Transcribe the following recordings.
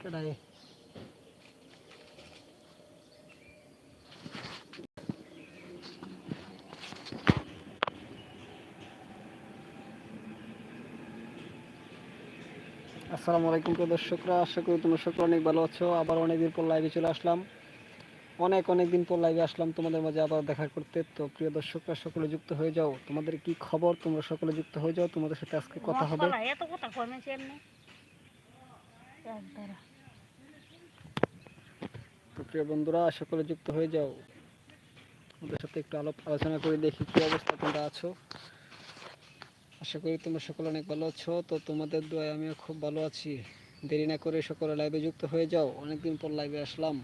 কেডাই আসসালামু আলাইকুম প্রিয় দর্শকরা আশা করি তোমরা সকলে অনেক ভালো আছো। আবার অনেকদিন পর লাইভে চলে আসলাম। অনেক অনেক দিন পর লাইভে আসলাম তোমাদের মাঝে আবার দেখা করতে। তো প্রিয় দর্শকরা সকলে যুক্ত হয়ে যাও। তোমাদের কি খবর? তোমরা সকলে যুক্ত হয়ে যাও। তোমাদের সাথে আজকে কথা হবে। এত কথা কমেছে এমনি একবারে। তো প্রিয় বন্ধুরা সকলে যুক্ত হয়ে যাও। ওদের সাথে একটু আলোপ আলোচনা করে দেখি কি অবস্থা, তোমরা আছো? আশা করি তোমরা সকলে অনেক ভালো আছো। তো তোমাদের দোয়ায় আমিও খুব ভালো আছি। দেরি না করে সকলে লাইভে যুক্ত হয়ে যাও। অনেকদিন পর লাইভে আসলাম।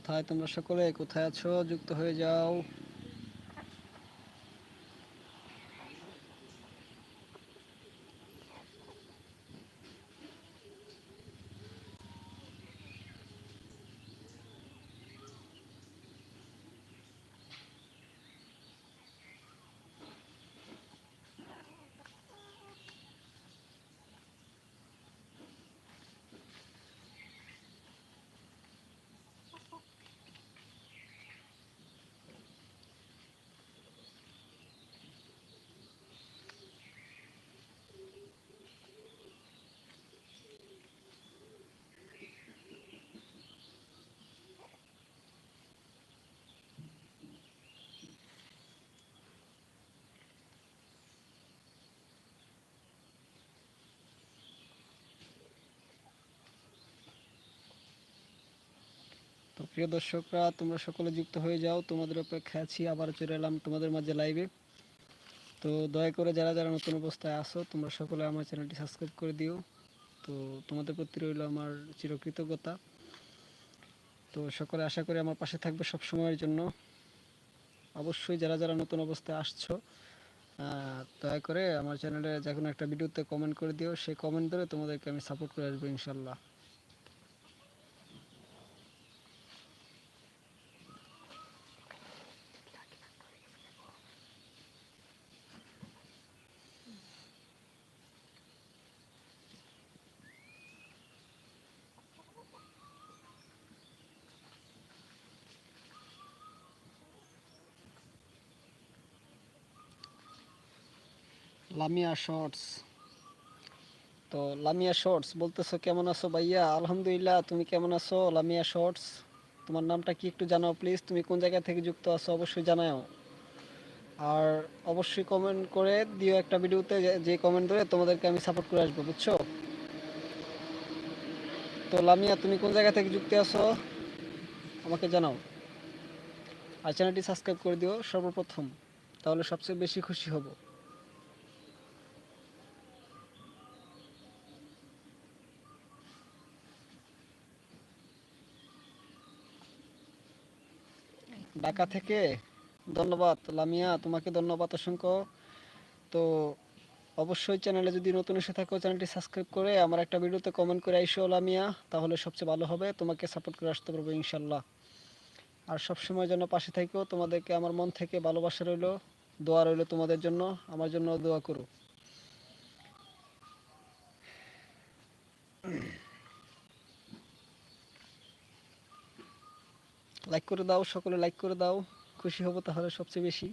কোথায়? তোমরা সকলে কোথায় আছো? যুক্ত হয়ে যাও। প্রিয় দর্শকরা, তোমরা সকলে যুক্ত হয়ে যাও। তোমাদের অপেক্ষায় আছি আবার চলে এলাম তোমাদের মাঝে লাইভে তো দয়া করে যারা যারা নতুন অবস্থায় আসো তোমরা সকলে আমার চ্যানেলটি সাবস্ক্রাইব করে দিও। তো তোমাদের প্রতি রইল আমার চিরকৃতজ্ঞতা। তো সকলে আশা করি আমার পাশে থাকবে সব সময়ের জন্য। অবশ্যই যারা যারা নতুন অবস্থায় আসছো দয়া করে আমার চ্যানেলে যে কোনো একটা ভিডিওতে কমেন্ট করে দিও। সেই কমেন্ট ধরে তোমাদেরকে আমি সাপোর্ট করে আসব ইনশাল্লাহ লামিয়া শর্টস। তো লামিয়া শর্টস বলতেছো, কেমন আছো ভাইয়া? আলহামদুলিল্লাহ, তুমি কেমন আছো? লামিয়া শর্টস, তোমার নামটা কি একটু জানাও প্লিজ তুমি কোন জায়গা থেকে যুক্ত আছো অবশ্যই জানাও। আর অবশ্যই কমেন্ট করে দিও একটা ভিডিওতে, যে- কমেন্ট ধরে তোমাদেরকে আমি সাপোর্ট করে আসব, বুঝছ? তো লামিয়া, তুমি কোন জায়গা থেকে যুক্ত আছো? আমাকে জানাও। আর চ্যানেলটি সাবস্ক্রাইব করে দিও সর্বপ্রথম, তাহলে সবচেয়ে বেশি খুশি হব। ঢাকা থেকে ধন্যবাদ, লামিয়া, তোমাকে ধন্যবাদ অসংখ্য। তো অবশ্যই চ্যানেলে যদি নতুন এসে থাকো, চ্যানেলটি সাবস্ক্রাইব করে আমার একটা ভিডিওতে কমেন্ট করে আইসো, লামিয়া, তাহলে সবচেয়ে ভালো হবে। তোমাকে সাপোর্ট করে আসতে পারব ইনশাল্লাহ আর সবসময় যেন পাশে থাকো তোমাদেরকে আমার মন থেকে ভালোবাসা রইল, দোয়া রইল তোমাদের জন্য, আমার জন্য দোয়া করো। লাইক করে দাও সকলে লাইক করে দাও খুশি হব তাহলে সবচেয়ে বেশি।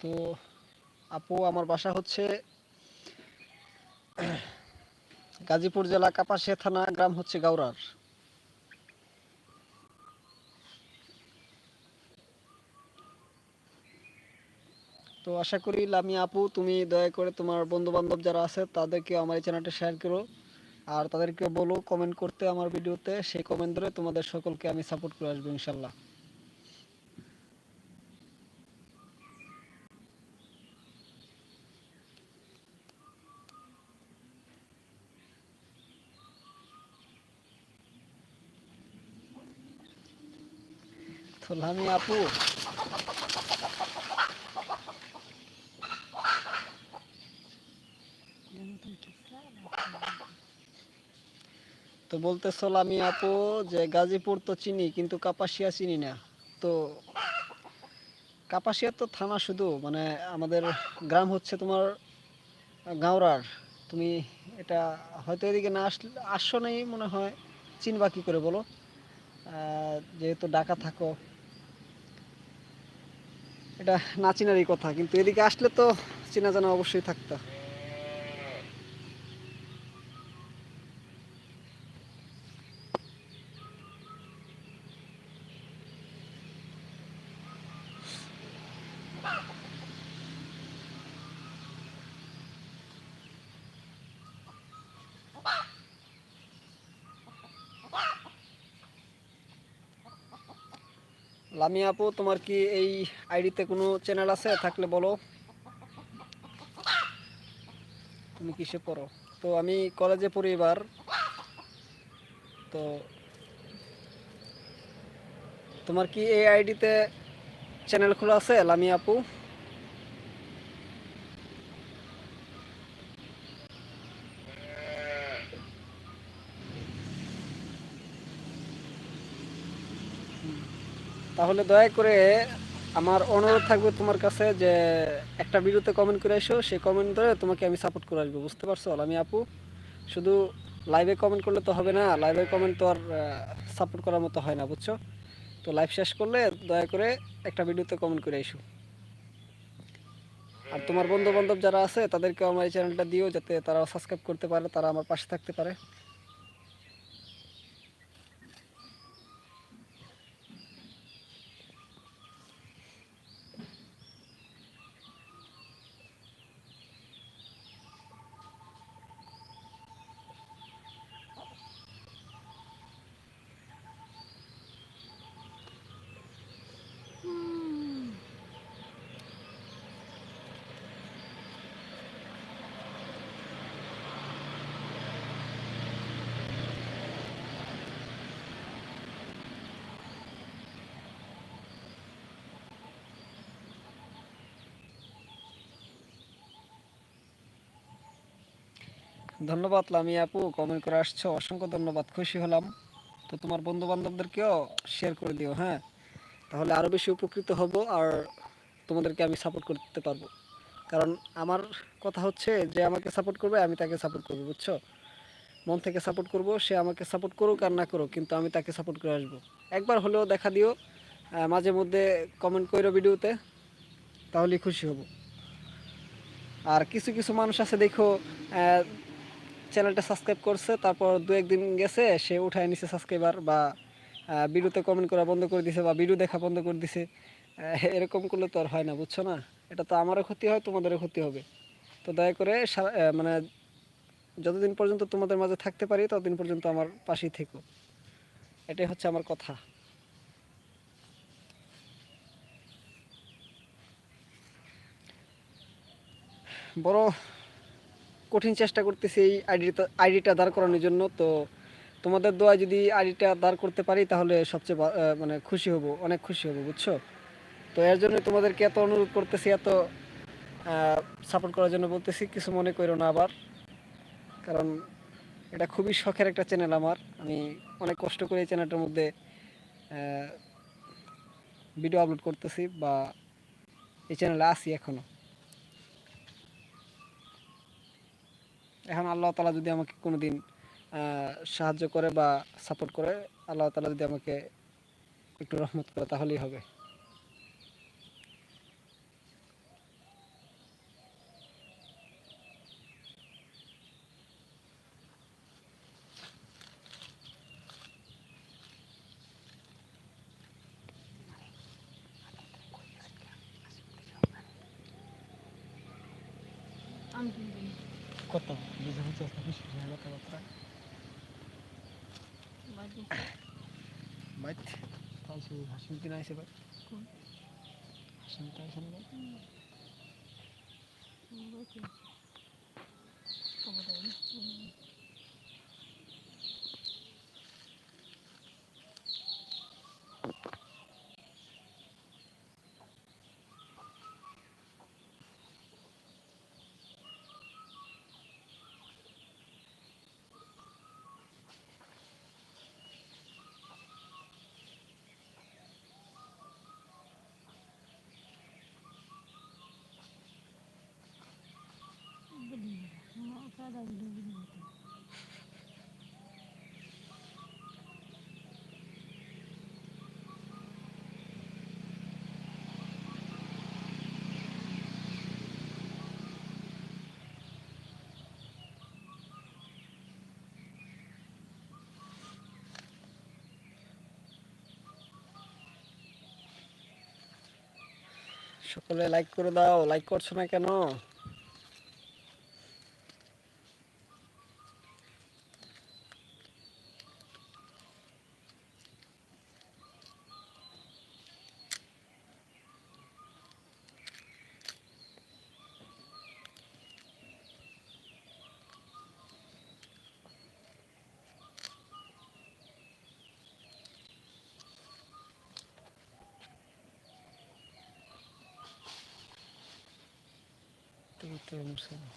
তো আপু, আমার বাসা হচ্ছে গাজীপুর জেলা কাপাসিয়া থানা, গ্রাম হচ্ছে গাউরার তো আশা করি লামি আপু, তুমি দয়া করে তোমার বন্ধু বান্ধব যারা আছে তাদেরকে আমার এই চ্যানেলটা শেয়ার করো। আর তাদেরকে বলো কমেন্ট করতে আমার ভিডিওতে সেই কমেন্ট ধরে তোমাদের সকলকে আমি সাপোর্ট করে আসব, ইনশাল্লাহ। তো আপু। তো বলতেছিল আমি আপু যে গাজীপুর তো চিনি, কিন্তু কাপাসিয়া চিনি না। তো কাপাসিয়া তো থানা শুধু মানে আমাদের গ্রাম হচ্ছে তোমার গাঁওরার। তুমি এটা হয়তো এদিকে না আসলে আসছো নেই মনে হয়। চিনবা কি করে বলো? যেহেতু ঢাকা থাকো। এটা না চিনারই কথা কিন্তু এদিকে আসলে তো চেনা জানা অবশ্যই থাকতো। লামি আপু, তোমার কি এই আইডিতে কোনো চ্যানেল আছে? থাকলে বলো। তুমি কিসে পড়ো? তো আমি কলেজে পড়ি এবার। তো তোমার কি এই আইডিতে চ্যানেল খোলা আছে লামি আপু? তাহলে দয়া করে আমার অনুরোধ থাকবে তোমার কাছে যে একটা ভিডিওতে কমেন্ট করে এসো, সেই কমেন্ট ধরে তোমাকে আমি সাপোর্ট করে আসব, বুঝতে পারছ? আমি আপু, শুধু লাইভে কমেন্ট করলে তো হবে না লাইভে কমেন্ট তো আর সাপোর্ট করার মতো হয় না, বুঝছ? তো লাইভ শেষ করলে দয়া করে একটা ভিডিওতে কমেন্ট করে এসো। আর তোমার বন্ধু বান্ধব যারা আছে তাদেরকে আমার এই চ্যানেলটা দিও, যাতে তারা সাবস্ক্রাইব করতে পারে, তারা আমার পাশে থাকতে পারে। ধন্যবাদ লামি আপু কমেন্ট করে আসছো। অসংখ্য ধন্যবাদ, খুশি হলাম। তো তোমার বন্ধু বান্ধবদেরকেও শেয়ার করে দিও হ্যাঁ? তাহলে আরও বেশি উপকৃত হব আর তোমাদেরকে আমি সাপোর্ট করতে পারব। কারণ আমার কথা হচ্ছে, যে আমাকে সাপোর্ট করবে, আমি তাকে সাপোর্ট করব, বুঝছ? মন থেকে সাপোর্ট করব, সে আমাকে সাপোর্ট করুক আর না করুক, কিন্তু আমি তাকে সাপোর্ট করে আসব। একবার হলেও দেখা দিও মাঝে মধ্যে কমেন্ট করো ভিডিওতে, তাহলেই খুশি হব। আর কিছু কিছু মানুষ আছে, দেখো চ্যানেলটা সাবস্ক্রাইব করছে, তারপর দু একদিন গেছে, সে উঠায় নিছে সাবস্ক্রাইবার বা ভিডিওতে কমেন্ট করা বন্ধ করে দিছে বা ভিডিও দেখা বন্ধ করে দিছে এরকম করলে তো আর হয় না, বুঝছ না? এটা তো আমারও ক্ষতি হয়, তোমাদেরও ক্ষতি হবে। তো দয়া করে মানে যতদিন পর্যন্ত তোমাদের মাঝে থাকতে পারি, ততদিন পর্যন্ত আমার পাশেই থেকো। এটাই হচ্ছে আমার কথা। বড় কঠিন চেষ্টা করতেছি এই আইডিটা আইডিটা দাঁড় করানোর জন্য। তো তোমাদের দোয়া যদি আইডিটা দাঁড় করতে পারি, তাহলে সবচেয়ে মানে খুশি হব, অনেক খুশি হব, বুঝছ? তো এর জন্য তোমাদেরকে এত অনুরোধ করতেছি, এত সাপোর্ট করার জন্য বলতেছি, কিছু মনে করো না আবার। কারণ এটা খুবই শখের একটা চ্যানেল আমার। আমি অনেক কষ্ট করে এই চ্যানেলটার মধ্যে ভিডিও আপলোড করতেছি বা এই চ্যানেলে আসি এখনও। এখন আল্লাহ তালা যদি আমাকে কোনো দিন সাহায্য করে বা সাপোর্ট করে, আল্লাহ তালা যদি আমাকে একটু রহমত করে, তাহলেই হবে। কত? বুঝে হচ্ছে বেশি কথাবার্তা বাড়ি বাইত তাই সে হাসিম কিনা আইসে ভাই। কোন? হাসিম তো আইসে সকলে লাইক করে দাও লাইক করছ না কেন? তো তো